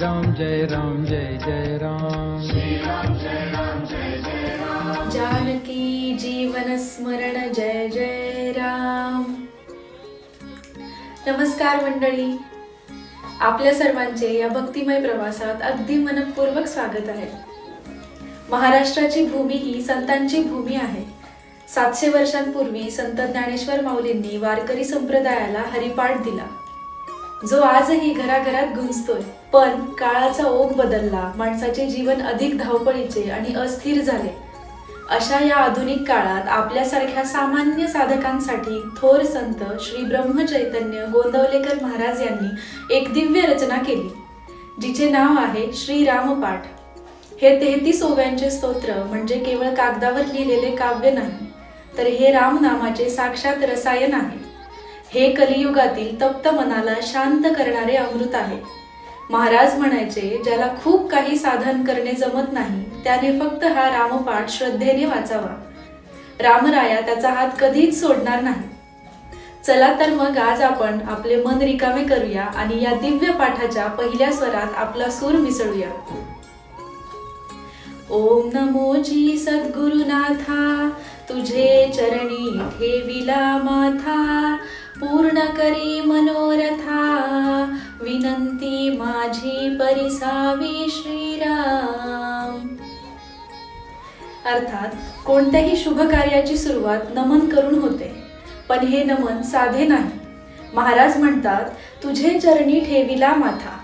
राम जय राम जय जय राम। जानकी जीवन स्मरण जय जय राम। नमस्कार मंडळी आपल्या सर्वांचे या भक्तिमय प्रवासात अगदी मनपूर्वक स्वागत आहे. महाराष्ट्राची भूमी ही संतांची भूमी आहे. सातशे वर्षांपूर्वी संत ज्ञानेश्वर माऊलींनी वारकरी संप्रदायाला हरिपाठ दिला. जो आजही घराघरात गुंजतोय. पण काळाचा ओघ बदलला माणसाचे जीवन अधिक धावपळीचे आणि अस्थिर झाले. अशा या आधुनिक काळात आपल्यासारख्या सामान्य साधकांसाठी थोर संत श्री ब्रह्मचैतन्य गोंदवलेकर महाराज यांनी एक दिव्य रचना केली जिचे नाव आहे श्री रामपाठ. हे तेहतीस ओव्यांचे स्तोत्र म्हणजे केवळ कागदावर लिहिलेले काव्य नाही तर हे राम नामाचे साक्षात रसायन आहे. हे कलियुगातील तप्त मनाला शांत करणारे अमृत आहे. महाराज म्हणायचे ज्याला खूप काही साधन करणे जमत नाही त्याने फक्त हा रामपाठ श्रद्धेने वाचावा. रामराया त्याचा हात कधीच सोडणार नाही. चला तर मग आज आपण आपले मन रिकामे करूया आणि या दिव्य पाठाच्या पहिल्या स्वरात आपला सूर मिसळूया. ओम नमोजी सद्गुरुनाथा तुझे चरणी ठेविला माथा पूर्ण करी मनोरथा. विनंती माझी परिसावी श्रीराम. अर्थात कोणत्याही शुभ कार्याची सुरुवात नमन करून होते पण हे नमन साधे नाही. महाराज म्हणतात तुझे चरणी ठेविला माथा.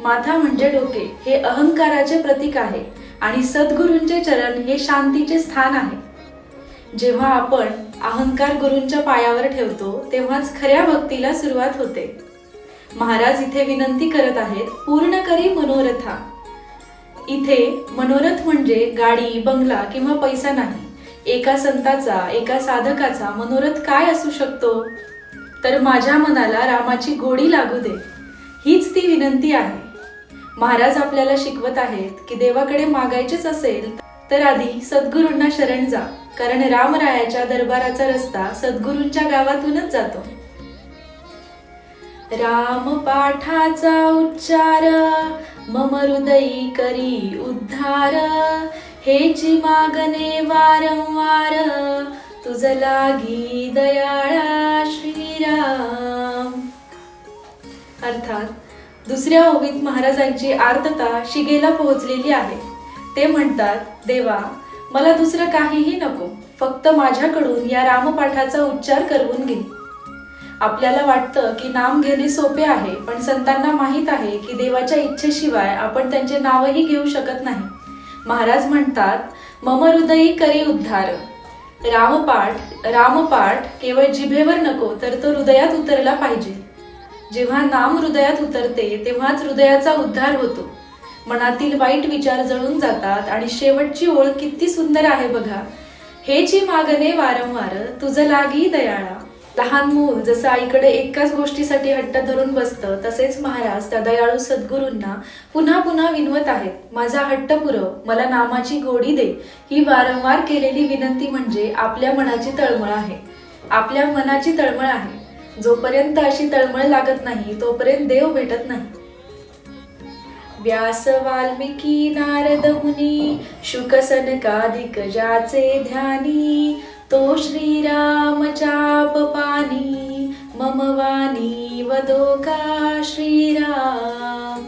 माथा म्हणजे डोके हे अहंकाराचे प्रतीक आहे आणि सद्गुरूंचे चरण हे शांतीचे स्थान आहे. जेव्हा आपण अहंकार गुरूंच्या पायावर ठेवतो तेव्हाच खऱ्या भक्तीला सुरुवात होते. महाराज इथे विनंती करत आहेत पूर्ण करी मनोरथा. इथे मनोरथ म्हणजे गाडी बंगला किंवा पैसा नाही. एका संताचा एका साधकाचा मनोरथ काय असू शकतो? तर माझ्या मनाला रामाची गोडी लागू दे. हीच ती विनंती आहे. महाराज आपल्याला शिकवत आहेत की देवाकडे मागायचेच असेल तर आधी सद्गुरूंना शरण जा. कारण रामरायाच्या दरबाराचा रस्ता सद्गुरूंच्या गावातूनच जातो. राम पाठाचा उच्चार मम हृदयी करी उद्धार. हेची मागणे वारंवार तुझ लागी दयाळा श्रीराम. अर्थात दुसऱ्या ओवीत महाराजांची आर्तता शिगेला पोहोचलेली आहे. ते म्हणतात देवा मला दुसरं काहीही नको. फक्त माझ्याकडून या रामपाठाचा उच्चार करवून घे. आपल्याला वाटतं की नाम घेणे सोपे आहे पण संतांना माहीत आहे की देवाच्या इच्छेशिवाय आपण त्यांचे नावही घेऊ शकत नाही. महाराज म्हणतात मम हृदयी करी उद्धार. रामपाठ रामपाठ केवळ जिभेवर नको तर तो हृदयात उतरला पाहिजे. जेव्हा नाम हृदयात उतरते तेव्हाच हृदयाचा उद्धार होतो. मनातील वाईट विचार जळून जातात आणि शेवटची ओळ किती सुंदर आहे बघा. हेची मागणे वारंवार तुझं लागी दयाळा. लहान मूल जसं आईकडे एकाच गोष्टीसाठी हट्ट धरून बसतं तसेच महाराज त्या दयाळू सद्गुरूंना पुन्हा पुन्हा विनवत आहेत. माझा हट्ट पुरव मला नामाची गोडी दे. ही वारंवार केलेली विनंती म्हणजे आपल्या मनाची तळमळ आहे. आपल्या मनाची तळमळ आहे. जोपर्यंत अशी तळमळ लागत नाही तोपर्यंत देव भेटत नाही. व्यास वाल्मिकी नारद मुनी शुकसनकाधिक ज्याचे ध्यानी तो श्रीराम मम वाणी वदो श्रीराम.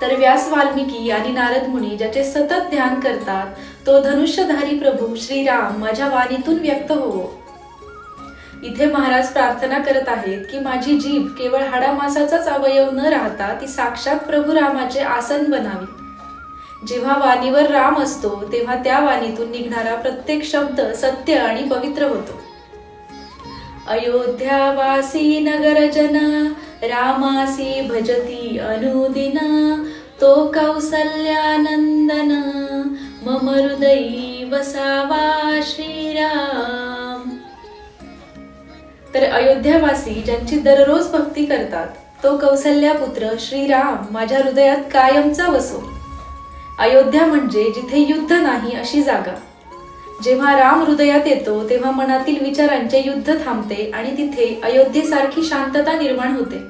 तर व्यास वाल्मिकी आणि नारद मुनी ज्याचे सतत ध्यान करतात तो धनुष्यधारी प्रभू श्रीराम माझ्या वाणीतून व्यक्त होवो इथे महाराज प्रार्थना करत आहेत की माझी जीभ केवळ हाडामासाचाच अवयव न राहता ती साक्षात प्रभू रामाचे आसन बनावी. जेव्हा वाणीवर राम असतो तेव्हा त्या वाणीतून निघणारा प्रत्येक शब्द सत्य आणि पवित्र होतो. अयोध्यावासी नगरजना रामासी भजती अनुदिना तो कौसल्यानंदना मम हृदयी वसावा श्रीराम. तर अयोध्यावासी ज्यांची दररोज भक्ती करतात तो कौसल्या पुत्र श्रीराम माझ्या हृदयात कायमचा वसो अयोध्या म्हणजे जिथे युद्ध नाही अशी जागा. जेव्हा राम हृदयात येतो तेव्हा मनातील विचारांचे युद्ध थांबते आणि तिथे अयोध्येसारखी शांतता निर्माण होते.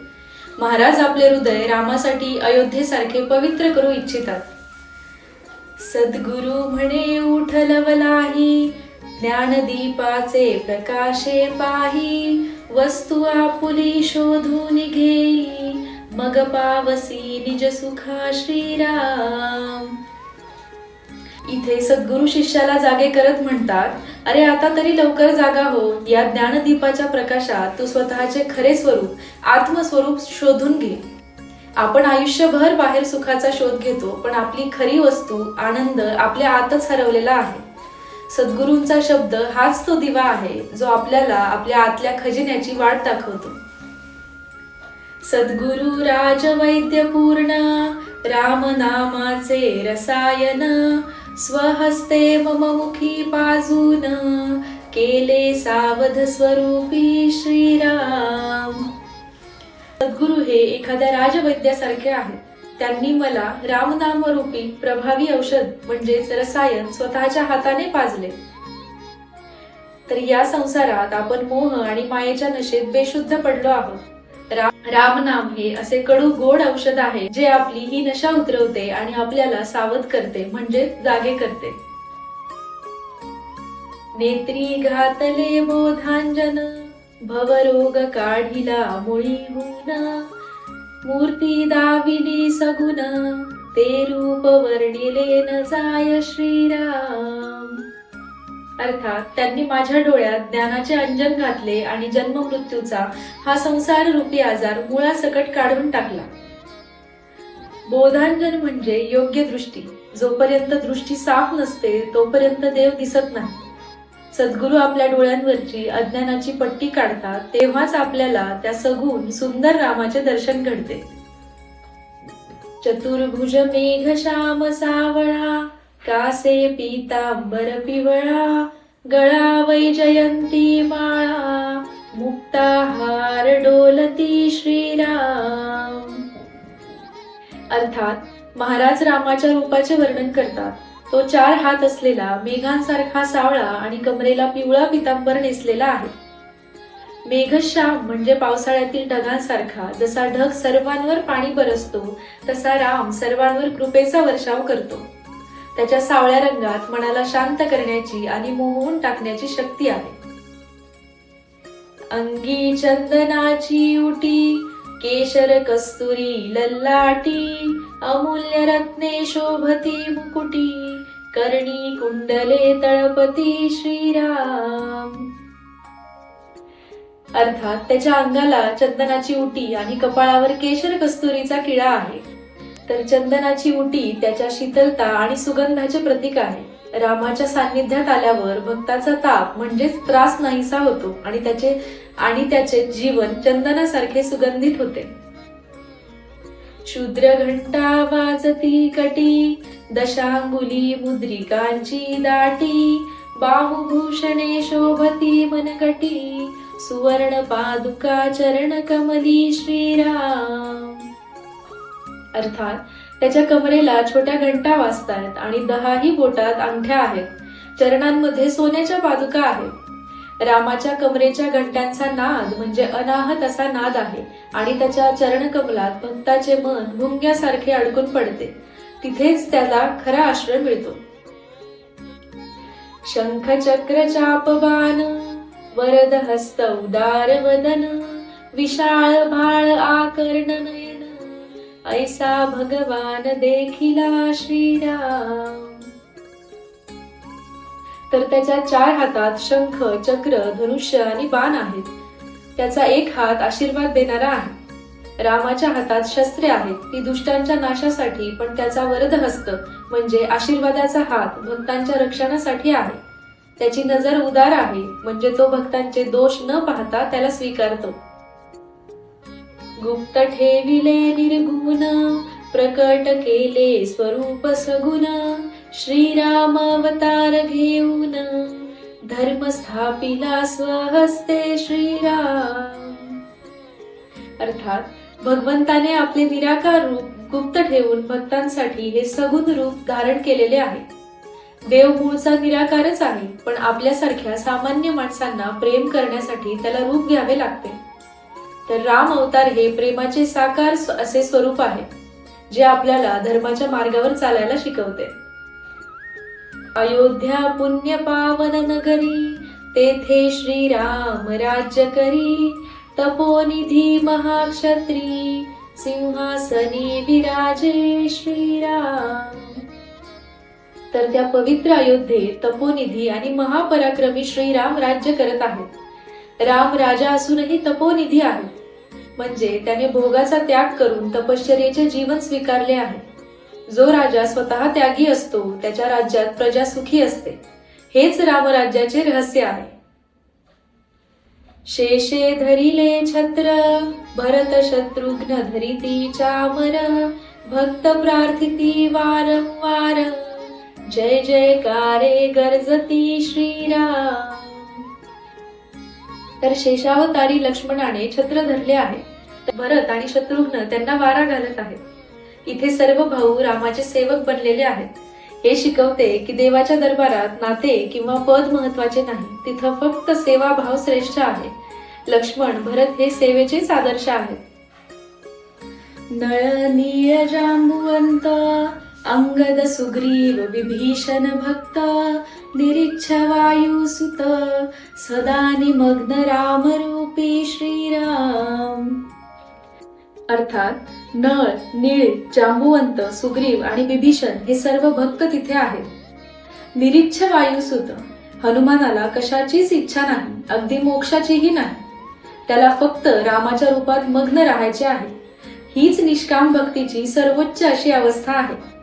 महाराज आपले हृदय रामासाठी अयोध्येसारखे पवित्र करू इच्छितात. सद्गुरु म्हणे उठलवलाही ज्ञानदीपाचे प्रकाशे पाही वस्तू आपुली शोधून घेई मग पावसी निज सुखा श्रीराम. इथे सद्गुरु शिष्याला जागे करत म्हणतात अरे आता तरी लवकर जागा हो. या ज्ञानदीपाच्या प्रकाशात तू स्वतःचे खरे स्वरूप आत्मस्वरूप शोधून घे. आपण आयुष्यभर बाहेर सुखाचा शोध घेतो पण आपली खरी वस्तू आनंद आपल्या आतच हरवलेला आहे. सद्गुरूंचा शब्द हाच तो दिवा आहे जो आपल्याला आपल्या आतल्या खजिन्याची वाट दाखवतो. सद्गुरु राजवैद्य पूर्ण राम नामाचे रसायन स्वहस्ते मम मुखी पाजून केले सावध स्वरूपी श्रीराम. सद्गुरु हे एखाद्या राजवैद्यासारखे आहेत. त्यांनी मला रामनामरूपी प्रभावी औषध म्हणजेच रसायन स्वतःच्या हाताने पाजले. तर या संसारात आपण मोह आणि मायेच्या नशेत बेशुद्ध पडलो आहोत. रामनाम हे असे कडू गोड औषध आहे जे आपली ही नशा उतरवते आणि आपल्याला सावध करते म्हणजे जागे करते. नेत्री घातले बोधांजन भवरोग काढिला मुळी हुना मूर्ती दाविली सगुना ते रूप वर्णिले न जाय श्रीराम. अर्थात त्यांनी माझ्या डोळ्यात ज्ञानाचे अंजन घातले आणि जन्म मृत्यूचा हा संसार रूपी आजार मुळासकट काढून टाकला. बोधांजन म्हणजे योग्य दृष्टी. जोपर्यंत दृष्टी साफ नसते तोपर्यंत देव दिसत नाही. सद्गुरू आपल्या डोळ्यांवरची अज्ञानाची पट्टी काढतात तेव्हाच आपल्याला त्या सगुण सुंदर रामाचे दर्शन घडते. चतुर्भुज मेघ श्याम सावळा कासे पीतांबर पिवळा गळा वैजयंती माळा मुक्ताहार डोलती श्रीराम. अर्थात महाराज रामाच्या रूपाचे वर्णन करतात. तो चार हात असलेला मेघांसारखा सावळा आणि कमरेला पिवळा पितांबर नेसलेला आहे. मेघश्याम म्हणजे पावसाळ्यातील ढगांसारखा जसा ढग सर्वांवर पाणी बरसतो तसा राम सर्वांवर कृपेचा वर्षाव करतो. त्याच्या सावळ्या रंगात मनाला शांत करण्याची आणि मोहवून टाकण्याची शक्ती आहे. अंगी चंदनाची उटी केशर कस्तुरी लल्लाटी अमूल्य रत्ने शोभती मुकुटी कर्णी कुंडले तळपती श्रीराम. अर्थात त्याच्या अंगाला चंदनाची उटी आणि कपाळावर केशर कस्तुरीचा किळा आहे. तर चंदनाची उटी त्याच्या शीतलता आणि सुगंधाचे प्रतीक आहे. रामाच्या सान्निध्यात आल्यावर भक्ताचा ताप म्हणजेच त्रास नाहीसा होतो आणि त्याचे आणि त्याचे जीवन चंदनासारखे सुगंधित होते. शूद्र घंटा वाजती कटी दशांगुली मुद्रिकांची दाटी बाहुभूषणे शोभती मनकटी सुवर्ण पादुका चरण कमली श्रीराम. अर्थात त्याच्या कमरेला छोट्या घंटा वाजतायत आणि दहाही बोटात अंगठ्या आहेत. चरणांमध्ये सोन्याच्या पादुका आहेत. रामाच्या कमरेच्या घंटांचा नाद म्हणजे अनाहत असा नाद आहे आणि त्याच्या चरणकमलात भक्ताचे मन भुंग्यासारखे अडकून पडते. तिथेच त्याला खरा आश्रय मिळतो. शंख चक्र चापबाण वरद हस्त उदार वदन विशाळ भाळ आकर्णनय ऐसा भगवान देखिला श्रीराम. तर त्याच्या चार हातात शंख चक्र धनुष्य आणि बाण आहेत. त्याचा एक हात आशीर्वाद देणारा आहे. रामाच्या हातात शस्त्रे आहेत. ती दुष्टांच्या नाशासाठी पण त्याचा वरद हस्त म्हणजे आशीर्वादाचा हात भक्तांच्या रक्षणासाठी आहे. त्याची नजर उदार आहे म्हणजे तो भक्तांचे दोष न पाहता त्याला स्वीकारतो. गुप्त ठेविले निर्गुण प्रकट केले स्वरूप सगुण श्रीराम अवतार घेऊन धर्म स्थापिला स्वहस्ते श्रीराम. अर्थात भगवंताने आपले निराकार रूप गुप्त ठेवून भक्तांसाठी हे सगुण रूप धारण केलेले आहे. देव मूळचा निराकारच आहे पण आपल्यासारख्या सामान्य माणसांना प्रेम करण्यासाठी त्याला रूप घ्यावे लागते. तर राम अवतार हे प्रेमाचे साकार असे स्वरूप आहे जे आपल्याला धर्माच्या मार्गावर चालायला शिकवते. अयोध्या पुण्य पावन नगरी तेथे श्रीराम राज्य करी तपोनिधी महाक्षत्री सिंहासनी विराजे श्रीराम. तर त्या पवित्र अयोध्येत तपोनिधी आणि महापराक्रमी श्रीराम राज्य करत आहेत. राम राजा असूनही तपोनिधी आहे. म्हणजे त्याने भोगाचा त्याग करून तपश्चर्याचे जीवन स्वीकारले आहे. जो राजा स्वतः त्यागी असतो त्याच्या राज्यात प्रजा सुखी असते. हेच रामराज्याचे रहस्य आहे. शेषे धरिले छत्र भरत शत्रुघ्न धरिती चामर भक्त प्रार्थिती वारंवार. जय जयकारे गर्जती श्रीराम. तर शेषावतारी लक्ष्मणाने छत्र धरले आहे. भरत आणि शत्रुघ्न त्यांना वारा घालत आहेत. इथे सर्व भाऊ रामाचे सेवक बनलेले आहेत. हे शिकवते की देवाच्या दरबारात नाते किंवा पद महत्त्वाचे नाही. तिथं फक्त सेवा भाव श्रेष्ठ आहे. लक्ष्मण भरत हे सेवेचेच आदर्श आहेत. नळनीय जांबुवंत अंगद सुग्रीव विभीषण भक्त निरीच्छ वायुसुत सदा निमग्न रामरूपी श्रीराम। अर्थात नळ नीळ जांबुवंत सुग्रीव आणि विभीषण हे सर्व भक्त तिथे आहेत. निरीच्छ वायुसुत हनुमानाला कशाचीच इच्छा नाही अगदी मोक्षाचीही नाही. त्याला फक्त रामाच्या रूपात मग्न राहायचे आहे. हीच निष्काम भक्तीची सर्वोच्च अशी अवस्था आहे.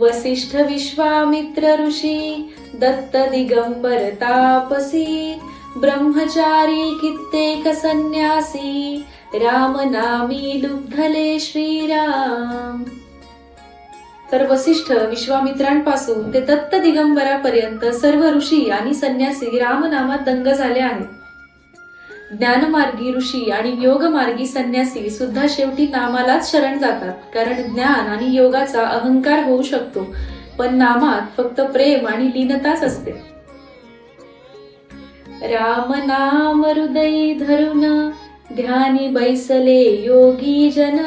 वसिष्ठ विश्वामित्र ऋषी दत्त दिगंबर तापसी ब्रह्मचारी कित्येक संन्यासी राम नामी दुग्धले श्रीराम. तर वसिष्ठ विश्वामित्रांपासून ते दत्त दिगंबरापर्यंत सर्व ऋषी आणि संन्यासी रामनामात दंग झाले आहेत. ज्ञानमार्गी ऋषी आणि योगमार्गी संन्यासी सुद्धा शेवटी नामालाच शरण जातात. कारण ज्ञान आणि योगाचा अहंकार होऊ शकतो पण नामात फक्त प्रेम आणि लीनताच असते. राम नाम हृदयी धरुन ध्यानी बैसले योगी जन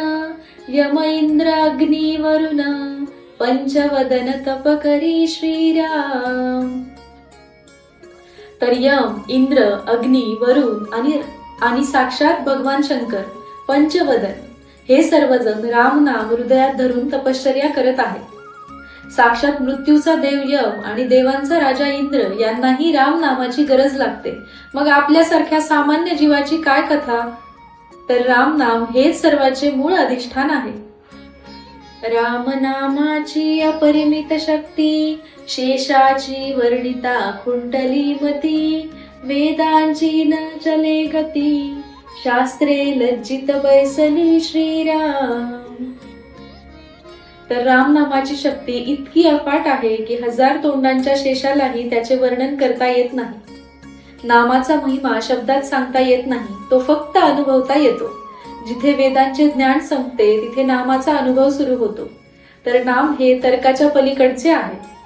यम इंद्र अग्नी वरुण पंचवदन तप करी श्रीराम. तर यम इंद्र अग्नी वरुण आणि आणि साक्षात भगवान शंकर पंचवदन. हे सर्वजण राम नाम हृदयात धरून तपश्चर्या करत आहेत. साक्षात मृत्यूचा देव यम आणि देवांचा राजा इंद्र यांनाही राम नामाची गरज लागते. मग आपल्यासारख्या सामान्य जीवाची काय कथा? तर राम नाम हेच सर्वाचे मूळ अधिष्ठान आहे. राम नामाची अपरिमित शक्ती शेषाची वर्णिता कुंडली मती वेदांची न चले गती शास्त्रे लज्जित बैसली श्रीराम. तर राम नामाची शक्ती इतकी अफाट आहे की हजार तोंडांच्या शेषालाही त्याचे वर्णन करता येत नाही. नामाचा महिमा शब्दात सांगता येत नाही तो फक्त अनुभवता येतो. जिथे वेदांचे ज्ञान संपते तिथे नामाचा अनुभव सुरू होतो. तर नाम हे तर्काच्या पलीकडचे आहे.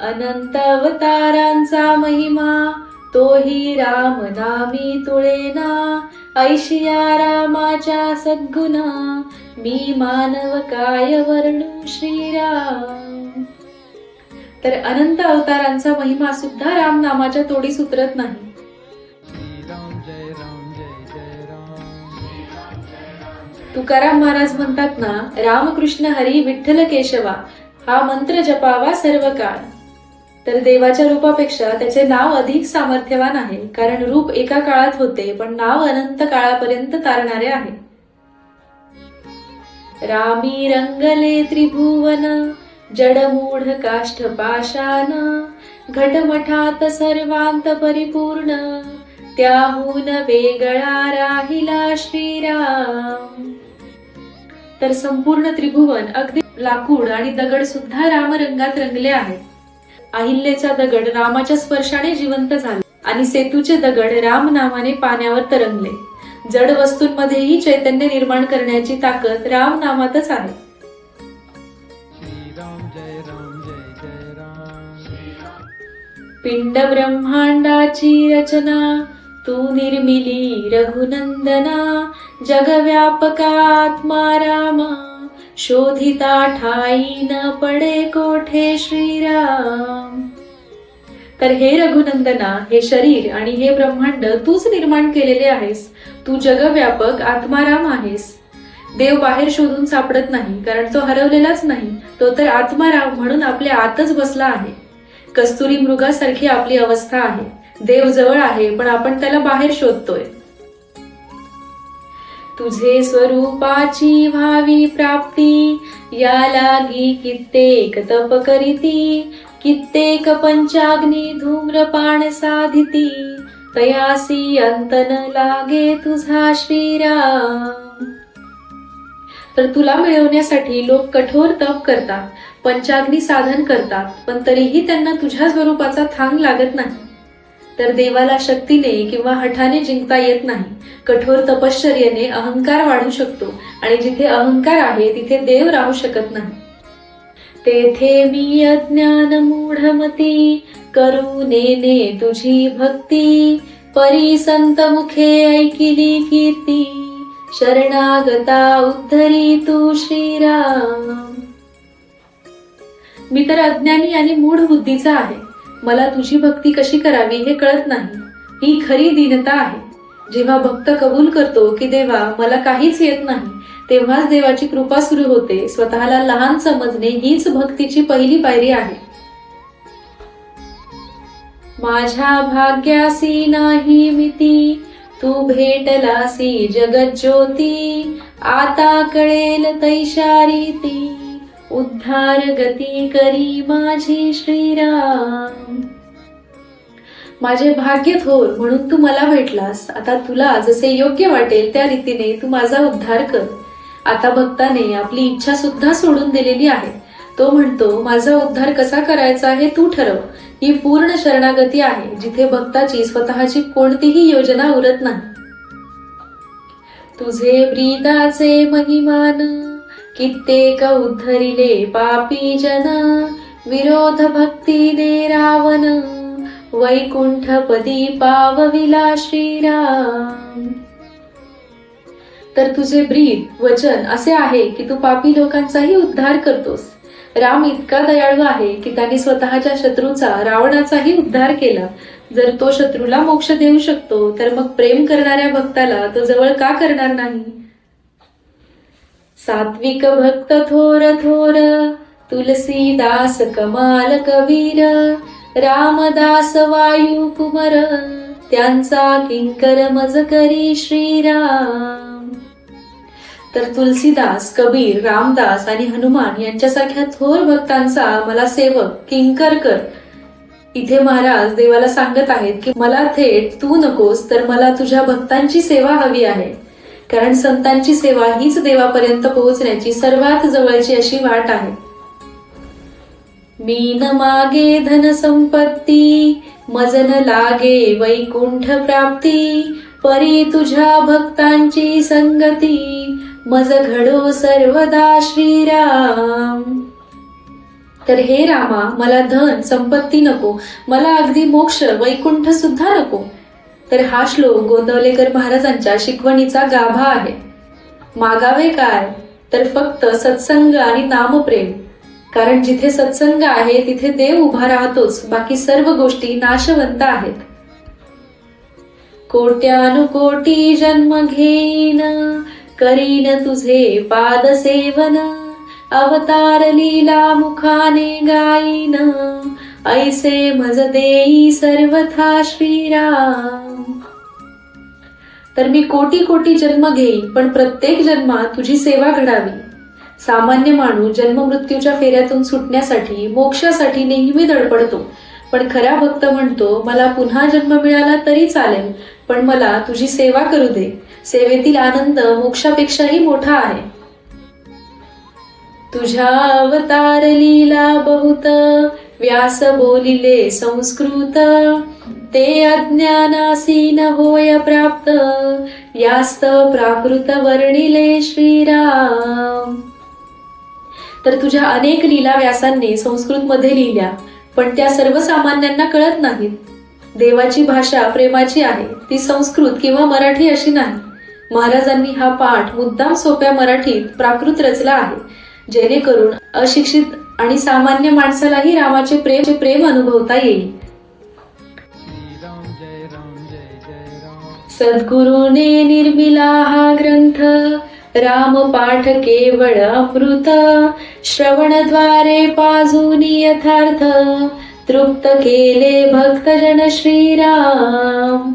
अनंत अवतारांचा महिमा तोही राम नामी तुळेना ऐशिया रामाच्या सद्गुणा मी मानव काय वर्णू श्रीराम. तर अनंत अवतारांचा महिमा सुद्धा राम नामाच्या तोडीस उतरत नाही. तुकाराम महाराज म्हणतात ना रामकृष्ण हरी विठ्ठल केशवा हा मंत्र जपावा सर्व काळ तर देवाच्या रूपापेक्षा त्याचे नाव अधिक सामर्थ्यवान आहे कारण रूप एका काळात होते पण नाव अनंत काळापर्यंत तारणारे आहे. रामी रंगले त्रिभुवन जडमूढ काष्ठ पाषाण घटमठात सर्वांत परिपूर्ण त्याहून वेगळा राहिला श्रीराम. तर संपूर्ण त्रिभुवन अगदी लाकूड आणि दगड सुद्धा रामरंगात रंगले आहेत. अहिल्याचा दगड रामाच्या स्पर्शाने जिवंत झाला आणि सेतूचे दगड राम नामाने पाण्यावर तरंगले. जड वस्तूंमध्येही चैतन्य निर्माण करण्याची ताकद राम नामातच आहे. पिंड ब्रह्मांडाची रचना तू निर्मिली रघुनंदना जगव्यापकात्मा रामा शोधिता ठाई न पडे कोठे श्रीराम? तर हे रघुनंदना हे शरीर आणि हे ब्रह्मांड तूच निर्माण केलेले आहेस. तू जगव्यापक आत्माराम आहेस. देव बाहेर शोधून सापडत नाही कारण तो हरवलेलाच नाही. तो तर आत्माराम म्हणून आपल्या आतच बसला आहे. कस्तुरी मृगासारखी आपली अवस्था आहे. देव जवळ आहे पण आपण त्याला बाहेर शोधतोय. तुझे स्वरूपाची व्हावी प्राप्ती या लागी कित्येक तप करीती कित्येक पंचाग्नी धूम्रपान साधिती तयासी अंतन लागे तुझा श्रीराम. तर तुला मिळवण्यासाठी लोक कठोर तप करतात पंचाग्नी साधन करतात पण तरीही त्यांना तुझ्या स्वरूपाचा थांग लागत नाही. तर देवाला शक्तीने किंवा हठाने जिंकता येत नाही. कठोर तपश्चर्याने अहंकार वाढू शकतो आणि जिथे अहंकार आहे तिथे देव राहू शकत नाही. तेथे मी अज्ञान मूढमती करू नेने तुझी भक्ती. परी संत मुखे ऐकिली कीर्ती शरणागता उद्धरी तू श्रीराम. मी तर अज्ञानी आणि मूढ बुद्धीचा आहे. मला तुझी भक्ती कशी करावी हे कळत नाही. ही खरी दीनता आहे. जेव्हा भक्त कबूल करतो की देवा मला काहीच येत नाही तेव्हाच देवाची कृपा सुरू होते. स्वतःला लहान समजणे हीच भक्तीची पहिली पायरी आहे. माझ्या भाग्यासी नाही मिती तू भेटलासी जगज्योती आता कळेल तैशारी ती उद्धार गती करी माझी श्रीराम. माझे भाग्य थोर म्हणून तू मला भेटलास. आता तुला जसे योग्य वाटेल त्या रीतीने तू माझा उद्धार कर. आता भक्ताने आपली इच्छा सुद्धा सोडून दिलेली आहे. तो म्हणतो माझा उद्धार कसा करायचा हे तू ठरव. ही पूर्ण शरणागती आहे जिथे भक्ताची स्वतःची कोणतीही योजना उरत नाही. तुझे ब्रीदाचे महिमान कित्येक उद्धरिले पापी जन विरोध भक्तीने रावण वैकुंठपदी पावविला श्रीराम तर तुझे ब्रीद वचन असे आहे की तू पापी लोकांचाही उद्धार करतोस. राम इतका दयाळू आहे की त्याने स्वतःच्या शत्रूचा रावणाचाही उद्धार केला. जर तो शत्रूला मोक्ष देऊ शकतो तर मग प्रेम करणाऱ्या भक्ताला तो जवळ का करणार नाही? सात्विक भक्त थोर थोर तुलसीदास कमाल कबीर रामदास वायू कुमर त्यांचा किंकर मज करी श्रीराम. तर तुलसीदास कबीर रामदास आणि हनुमान यांच्यासारख्या थोर भक्तांचा मला सेवक किंकर कर. इथे महाराज देवाला सांगत आहेत की मला थेट तू नकोस तर मला तुझ्या भक्तांची सेवा हवी आहे. कारण संतांची सेवा हीच देवापर्यंत पोहोचण्याची सर्वात जवळची अशी वाट आहे. मी न मागे धन संपत्ती मजन लागे वैकुंठ प्राप्ती परी तुझ्या भक्तांची संगती मज घडो सर्वदा श्रीराम. तर हे रामा मला धन संपत्ती नको मला अगदी मोक्ष वैकुंठ सुद्धा नको. तर हा श्लोक गोंदवलेकर महाराजांच्या शिकवणीचा गाभा आहे. मागावे काय? तर फक्त सत्संग आणि नामप्रेम. कारण जिथे सत्संग आहे तिथे देव उभा राहतोच. बाकी सर्व गोष्टी नाशवंत आहेत. कोट्यानुकोटी जन्म घेईन. करीन तुझे पाद सेवन अवतार लीला मुखाने गाईन. ऐसे मज देई सर्वथा श्रीराम. तर मी कोटी कोटी जन्म घेईन पण प्रत्येक जन्मात तुझी सेवा घडावी. सामान्य माणूस जन्म मृत्यूच्या फेऱ्यातून सुटण्यासाठी मोक्षासाठी नेहमी धडपडतो पण खरा भक्त म्हणतो मला पुन्हा जन्म मिळाला तरी चालेल पण मला तुझी सेवा करू दे. सेवेतील आनंद मोक्षापेक्षाही मोठा आहे. तुझ्या अवतार लीला बहुत व्यास बोलिले संस्कृत. ते अज्ञानासीन होय प्राप्त. यास्त प्राकृत वर्णिले श्रीराम. तर तुझ्या अनेक लीला व्यासांनी संस्कृत मध्ये लिहिल्या पण त्या सर्वसामान्यांना कळत नाहीत. देवाची भाषा प्रेमाची आहे ती संस्कृत किंवा मराठी अशी नाही. महाराजांनी हा पाठ मुद्दाम सोप्या मराठीत प्राकृत रचला आहे जेणेकरून अशिक्षित आणि सामान्य माणसालाही रामाचे प्रेम प्रेम अनुभवता येईल. सद्गुरुने निर्मिला हा ग्रंथ राम पाठ केवळ अमृत श्रवणद्वारे पाजूनी यथार्थ तृप्त केले भक्तजन श्रीराम.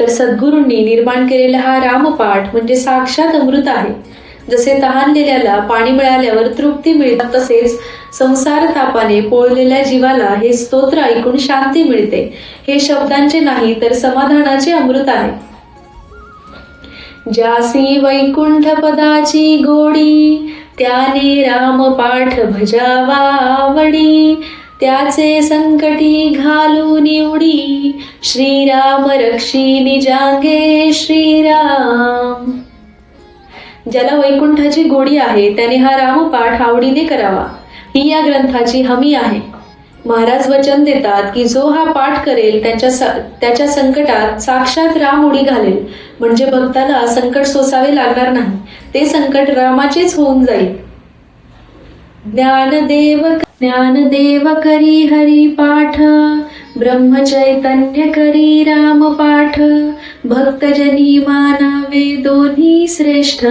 तर सद्गुरूंनी निर्माण केलेला हा रामपाठ म्हणजे साक्षात अमृत आहे. जसे तहानलेल्याला पाणी मिळाल्यावर तृप्ती मिळते तसेच संसार तापाने पोळलेल्या जीवाला हे स्तोत्र ऐकून शांती मिळते. हे शब्दांचे नाही तर समाधानाचे अमृत आहे. ज्यासी वैकुंठ पदाची गोडी त्याने रामपाठ भजावा आवडी. त्याचे संकटी घालून उडी श्रीराम रक्षी निजांगे श्रीराम. ज्याला वैकुंठाची गोडी आहे त्याने हा रामपाठ आवडीने करावा. ही या ग्रंथाची हमी आहे. महाराज वचन देतात की जो हा पाठ करेल त्याच्या स- त्याच्या संकटात साक्षात राम उडी घालेल. म्हणजे भक्ताला संकट सोसावे लागणार नाही. ते संकट रामाचेच होऊन जाईल. ज्ञानदेव ज्ञानदेव करी हरी पाठ ब्रह्मचैतन्य करी राम पाठ भक्तजनी मानावे दोन्ही श्रेष्ठ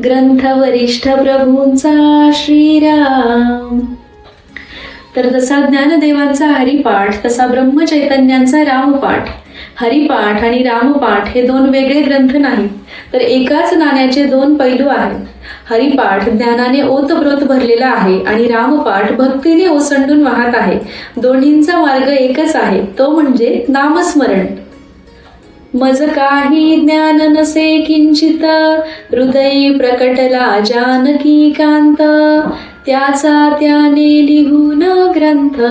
ग्रंथ वरिष्ठ प्रभूंचा श्रीराम. तर जसा ज्ञानदेवांचा हरिपाठ तसा ब्रह्मचैतन्यांचा रामपाठ. हरिपाठ आणि रामपाठ हे दोन वेगळे ग्रंथ नाहीत तर एकाच नाण्याचे दोन पैलू आहेत. हरिपाठ ज्ञानाने ओतप्रोत भरलेला आहे आणि रामपाठ भक्तीने ओसंडून वाहत आहे. दोन्हींचा मार्ग एकच आहे तो म्हणजे नामस्मरण. मज काही ज्ञान नसे किंचित हृदय प्रकटला जानकी कांत. त्याचा त्याने लिहून ग्रंथ.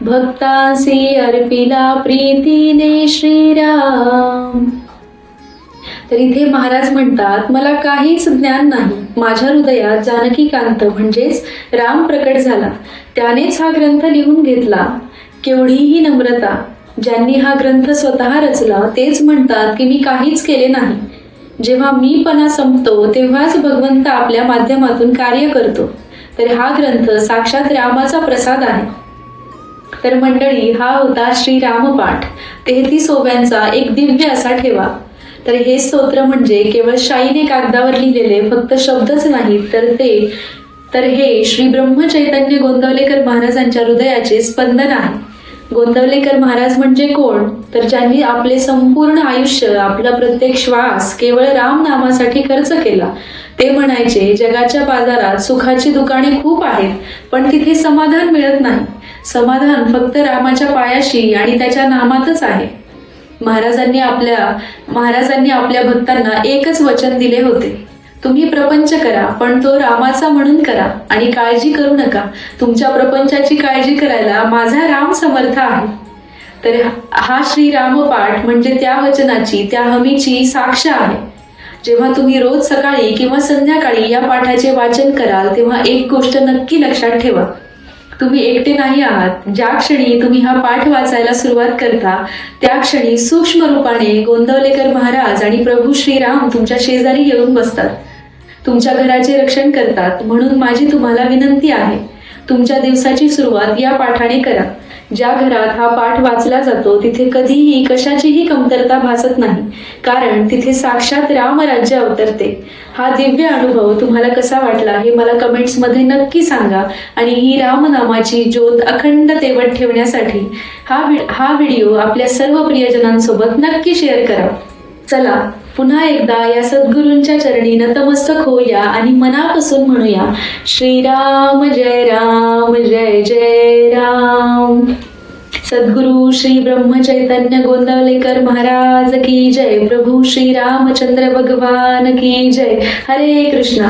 भक्तांसी अर्पिला प्रीतीने श्रीराम. तर इथे महाराज म्हणतात मला काहीच ज्ञान नाही. माझ्या हृदयात जानकी कांत म्हणजेच राम प्रकट झाला. त्यानेच हा ग्रंथ लिहून घेतला. केवढीही नम्रता ज्यांनी हा ग्रंथ स्वतः रचला तेच म्हणतात की मी काहीच केले नाही. जेव्हा मीपणा संपतो तेव्हाच भगवंत आपल्या माध्यमातून कार्य करतो. तर हा ग्रंथ साक्षात रामाचा प्रसाद आहे. तर मंडळी हा होता श्री रामपाठ. तेहतीस ओव्यांचा एक दिव्य असा ठेवा. तर हे स्तोत्र म्हणजे केवळ शाईने कागदावर लिहिलेले फक्त शब्दच नाहीत तर ते तर हे श्री ब्रह्मचैतन्य गोंदवलेकर महाराजांच्या हृदयाचे स्पंदन आहे. गोंदवलेकर महाराज म्हणजे कोण? तर ज्यांनी आपले संपूर्ण आयुष्य आपला प्रत्येक श्वास केवळ राम नामासाठी खर्च केला. ते म्हणायचे जगाच्या बाजारात सुखाची दुकाने खूप आहेत पण तिथे समाधान मिळत नाही. समाधान फक्त रामाच्या पायाशी आणि त्याच्या नामातच आहे. महाराजांनी आपल्या महाराजांनी आपल्या भक्तांना एकच वचन दिले होते. तुम्ही प्रपंच करा पण तो रामाचा म्हणून करा आणि काळजी करू नका. तुमच्या प्रपंचाची काळजी करायला माझा राम समर्थ आहे. तर हा श्री रामपाठ म्हणजे त्या वचनाची त्या हमीची साक्ष आहे. जेव्हा तुम्ही रोज सकाळी किंवा संध्याकाळी या पाठाचे वाचन कराल तेव्हा एक गोष्ट नक्की लक्षात ठेवा. तुम्ही एकटे नाही आहात. ज्या क्षणी तुम्ही हा पाठ वाचायला सुरुवात करता त्या क्षणी सूक्ष्म रूपाने गोंदवलेकर महाराज आणि प्रभू श्रीराम तुमच्या शेजारी येऊन बसतात. तुमच्या घराचे रक्षण करतात म्हणून माझी तुम्हाला विनंती आहे. तुमच्या दिवसाची सुरुवात या पाठाने करा. ज्या घरात हा पाठ वाचला जातो तिथे कधीही कशाचीही कमतरता भासत नाही. कारण तिथे साक्षात रामराज्य अवतरते. हा दिव्य अनुभव तुम्हाला कसा वाटला हे मला कमेंट्समध्ये नक्की सांगा आणि ही रामनामाची ज्योत अखंड तेवट ठेवण्यासाठी हा हा व्हिडिओ आपल्या सर्व प्रियजनांसोबत नक्की शेअर करा. चला पुन्हा एकदा या सद्गुरूंच्या चरणी नतमस्तक होऊया आणि मनापासून म्हणूया श्रीराम जय राम जय जय राम. सद्गुरु श्री ब्रह्मचैतन्य गोंदवलेकर महाराज की जय. प्रभू श्री रामचंद्र भगवान की जय. हरे कृष्णा.